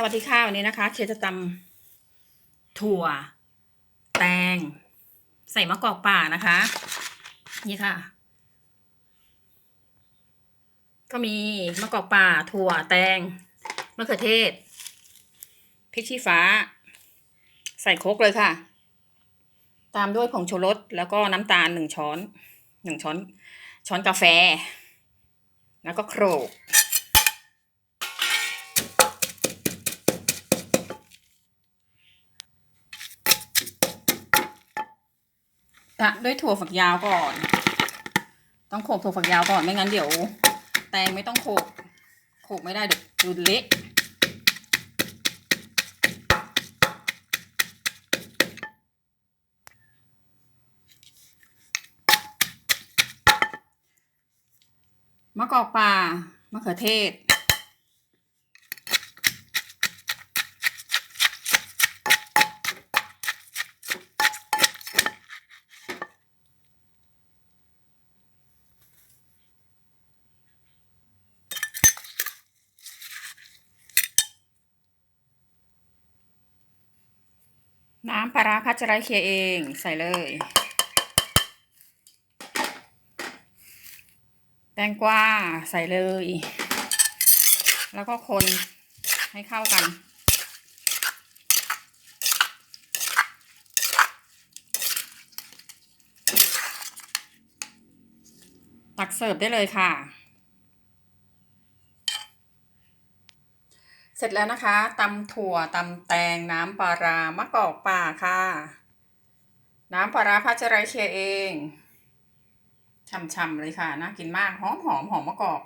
สวัสดีค่ะวันนี้นะคะ เคจะตำถั่ว แตง ใส่มะกอกป่านะคะ นี่ค่ะ ก็มีมะกอกป่า ถั่วแตงมะเขือเทศพริกชี้ฟ้า ใส่โครกเลยค่ะ ตามด้วยผงชูรสแล้วก็น้ำตาลหนึ่งช้อนหนึ่งช้อน ช้อนกาแฟ แล้วก็โขลก ตะด้วยถั่วฝักยาวก่อน ต้องโขลกถั่วฝักยาวก่อนไม่งั้นเดี๋ยว แตงไม่ต้องโขลกโขลกไม่ได้เดี๋ยวดูเละมะกอกป่ามะเขือเทศ น้ำปลาร้าพัชไรเคียเองใส่เลย แตงกวาใส่เลย แล้วก็คนให้เข้ากัน ตักเสิร์ฟได้เลยค่ะ เสร็จแล้วนะคะตำถั่วตำแตงน้ำปลาร้ามะกอกป่าค่ะ น้ำปลาร้าพัชไรเคียเองช่ำๆเลยค่ะน่ากินมากหอมหอมหอมมะกอก